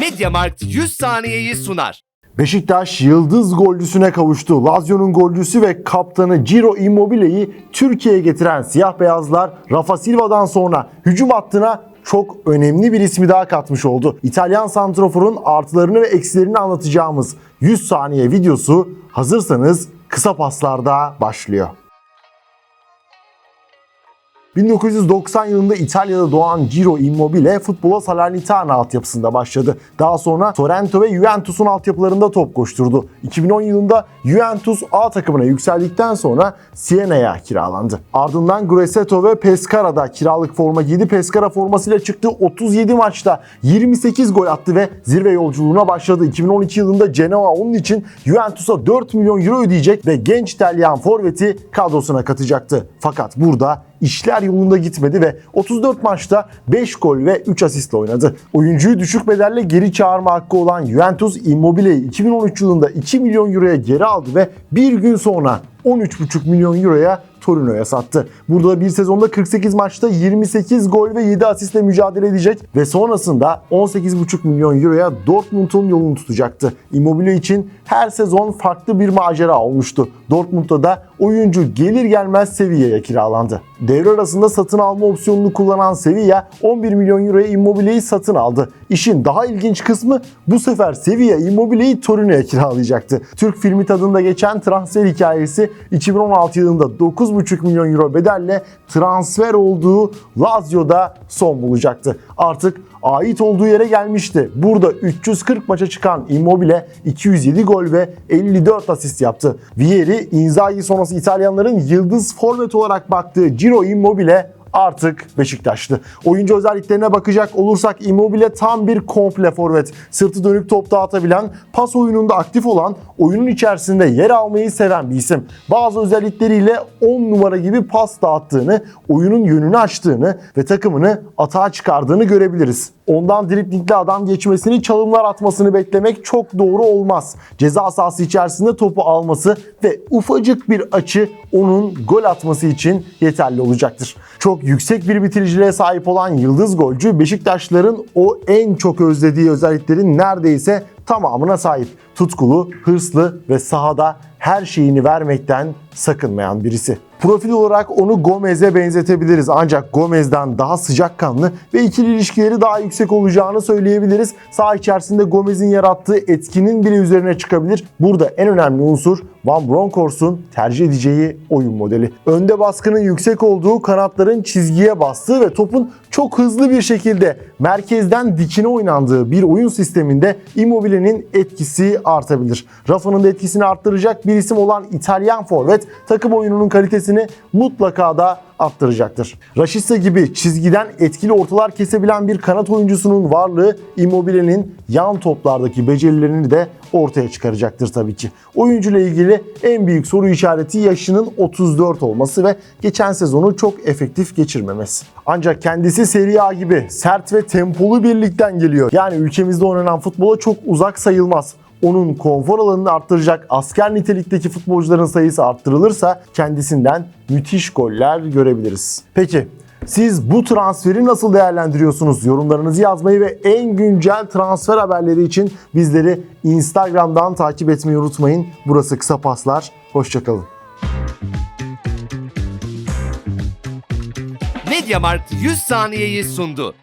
Mediamarkt 100 saniyeyi sunar. Beşiktaş yıldız golcüsüne kavuştu. Lazio'nun golcüsü ve kaptanı Ciro Immobile'yi Türkiye'ye getiren siyah beyazlar Rafa Silva'dan sonra hücum hattına çok önemli bir ismi daha katmış oldu. İtalyan santroforun artılarını ve eksilerini anlatacağımız 100 saniye videosu hazırsanız kısa paslarda başlıyor. 1990 yılında İtalya'da doğan Ciro Immobile futbola Salernitana altyapısında başladı. Daha sonra Sorrento ve Juventus'un altyapılarında top koşturdu. 2010 yılında Juventus A takımına yükseldikten sonra Siena'ya kiralandı. Ardından Grosseto ve Pescara'da kiralık forma giydi. Pescara formasıyla çıktı. 37 maçta 28 gol attı ve zirve yolculuğuna başladı. 2012 yılında Genoa onun için Juventus'a 4 milyon euro ödeyecek ve genç İtalyan forveti kadrosuna katacaktı. Fakat burada işler yolunda gitmedi ve 34 maçta 5 gol ve 3 asistle oynadı. Oyuncuyu düşük bedelle geri çağırma hakkı olan Juventus Immobile'yi 2013 yılında 2 milyon euroya geri aldı ve bir gün sonra 13,5 milyon euroya Torino'ya sattı. Burada bir sezonda 48 maçta 28 gol ve 7 asistle mücadele edecek ve sonrasında 18,5 milyon euroya Dortmund'un yolunu tutacaktı. Immobile için her sezon farklı bir macera olmuştu. Dortmund'da da oyuncu gelir gelmez Sevilla'ya kiralandı. Devre arasında satın alma opsiyonunu kullanan Sevilla 11 milyon euroya Immobile'yi satın aldı. İşin daha ilginç kısmı bu sefer Sevilla Immobile'yi Torino'ya kiralayacaktı. Türk filmi tadında geçen transfer hikayesi 2016 yılında 9,5 milyon euro bedelle transfer olduğu Lazio'da son bulacaktı. Artık ait olduğu yere gelmişti. Burada 340 maça çıkan Immobile 207 gol ve 54 asist yaptı. Vieri, Inzaghi sonrası İtalyanların yıldız forvet olarak baktığı Ciro Immobile artık Beşiktaşlı. Oyuncu özelliklerine bakacak olursak Immobile tam bir komple forvet. Sırtı dönük top dağıtabilen, pas oyununda aktif olan, oyunun içerisinde yer almayı seven bir isim. Bazı özellikleriyle 10 numara gibi pas dağıttığını, oyunun yönünü açtığını ve takımını atağa çıkardığını görebiliriz. Ondan driplingli adam geçmesini, çalımlar atmasını beklemek çok doğru olmaz. Ceza sahası içerisinde topu alması ve ufacık bir açı onun gol atması için yeterli olacaktır. Çok yüksek bir bitiriciliğe sahip olan yıldız golcü Beşiktaşların o en çok özlediği özelliklerin neredeyse tamamına sahip. Tutkulu, hırslı ve sahada her şeyini vermekten sakınmayan birisi. Profil olarak onu Gomez'e benzetebiliriz ancak Gomez'den daha sıcakkanlı ve ikili ilişkileri daha yüksek olacağını söyleyebiliriz. Saha içerisinde Gomez'in yarattığı etkinin bile üzerine çıkabilir. Burada en önemli unsur Van Bronckhorst'un tercih edeceği oyun modeli. Önde baskının yüksek olduğu kanatların çizgiye bastığı ve topun çok hızlı bir şekilde merkezden dikine oynandığı bir oyun sisteminde Immobile'nin etkisi artabilir. Rafa'nın da etkisini arttıracak bir isim olan İtalyan forvet takım oyununun kalitesini mutlaka da arttıracaktır. Rashica gibi çizgiden etkili ortalar kesebilen bir kanat oyuncusunun varlığı Immobile'nin yan toplardaki becerilerini de ortaya çıkaracaktır tabii ki. Oyuncuyla ilgili en büyük soru işareti yaşının 34 olması ve geçen sezonu çok efektif geçirmemesi. Ancak kendisi Serie A gibi sert ve tempolu bir ligden geliyor. Yani ülkemizde oynanan futbola çok uzak sayılmaz onun konfor alanını arttıracak asker nitelikteki futbolcuların sayısı arttırılırsa kendisinden müthiş goller görebiliriz. Peki siz bu transferi nasıl değerlendiriyorsunuz? Yorumlarınızı yazmayı ve en güncel transfer haberleri için bizleri Instagram'dan takip etmeyi unutmayın. Burası Kısa Paslar. Hoşçakalın. Mediamarkt 100 saniyeyi sundu.